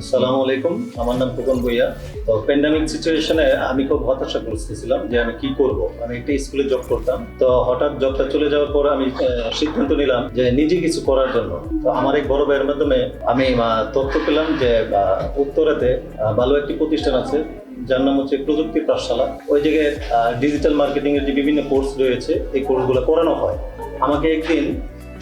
আসসালামু আলাইকুম। আমার নাম খোকন ভুইয়া। তো প্যান্ডামিক সিচুয়েশনে আমি খুব হতাশাগ্রস্ত ছিলাম যে আমি কি করব। আমি একটা স্কুলে জব করতাম। তো হঠাৎ জবটা চলে যাওয়ার পর আমি সিদ্ধান্ত নিলাম যে নিজে কিছু করার জন্য। তো আমার এক বড় ভাইয়ের মাধ্যমে আমি তথ্য পেলাম যে উত্তরাতে ভালো একটি প্রতিষ্ঠান আছে। যার নাম হচ্ছে প্রযুক্তি পাঠশালা। ওই জায়গায় ডিজিটাল মার্কেটিং এর যে বিভিন্ন কোর্স রয়েছে, এই কোর্সগুলো করানো হয়। আমাকে একদিন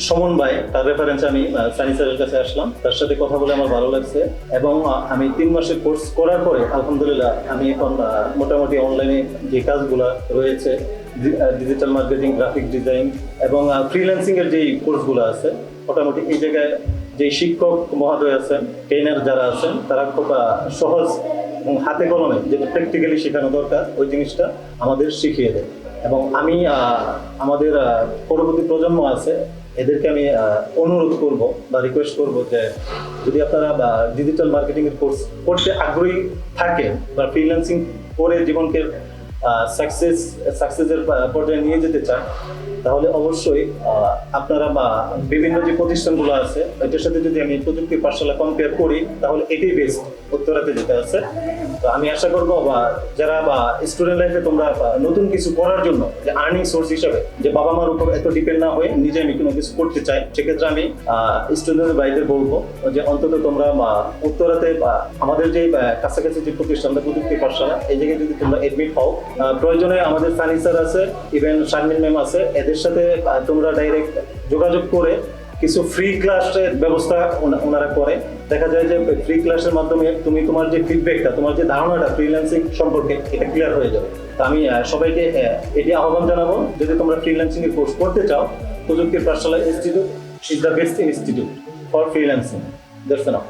সমন ভাই, তার রেফারেন্সে আমি সানি স্যারের কাছে আসলাম। তার সাথে কথা বলে আমার ভালো লাগছে। এবং আমি তিন মাসের কোর্স করার পরে, আলহামদুলিল্লাহ, আমি এখন মোটামুটি অনলাইনে যে কাজগুলো রয়েছে ডিজিটাল মার্কেটিং গ্রাফিক ডিজাইন এবং ফ্রিল্যান্সিং এর যে কোর্সগুলো আছে, মোটামুটি এই জায়গায় যে শিক্ষক মহোদয় আছেন ট্রেনার যারা আছেন, তারা খুব সহজ এবং হাতে কলমে যেটা প্র্যাকটিক্যালি শেখানো দরকার, ওই জিনিসটা আমাদের শিখিয়ে দেয়। এবং আমি আমাদের পরবর্তী প্রজন্ম আছে এদেরকে আমি অনুরোধ করব বা রিকোয়েস্ট করব যে যদি আপনারা ডিজিটাল মার্কেটিং এর কোর্স করতে আগ্রহী থাকেন বা ফ্রিল্যান্সিং করে জীবনকে সাকসেস সাকসেসের পর্যায়ে নিয়ে যেতে চান, তাহলে অবশ্যই আপনারা বা বিভিন্ন যে প্রতিষ্ঠানগুলো আছে, এটার সাথে যদি আমি প্রযুক্তি পাঠশালা কম্পেয়ার করি, তাহলে এটাই বেস্ট উত্তরাতে যেতে আছে। তো আমি আশা করব, বা যারা বা স্টুডেন্ট লাইফে তোমরা নতুন কিছু করার জন্য, যে আর্নিং সোর্স হিসাবে, যে বাবা মার উপর এত ডিপেন্ড না হয়ে নিজে আমি কোনো কিছু করতে চাই, সেক্ষেত্রে আমি স্টুডেন্ট ভাইদের বলব যে অন্তত তোমরা উত্তরাতে, বা আমাদের যে কাছাকাছি যে প্রতিষ্ঠানটা, প্রযুক্তি পাঠশালা, এই জায়গায় যদি তোমরা এডমিট হও প্রয়োজনে আমাদের সানি স্যার আছে ইভেন শারমিন ম্যাম আছে। এদের সাথে তোমরা ডাইরেক্ট যোগাযোগ করে কিছু ফ্রি ক্লাসের ব্যবস্থা ওনারা করে। দেখা যায় যে ফ্রি ক্লাসের মাধ্যমে তুমি তোমার যে ফিডব্যাকটা তোমার যে ধারণাটা ফ্রিল্যান্সিং সম্পর্কে, এটা ক্লিয়ার হয়ে যাবে। তো আমি সবাইকে এটি আহ্বান জানাব, যদি তোমরা ফ্রিল্যান্সিং এর কোর্স করতে চাও, Projuktir Pathshala institute is the best institute for freelancing enough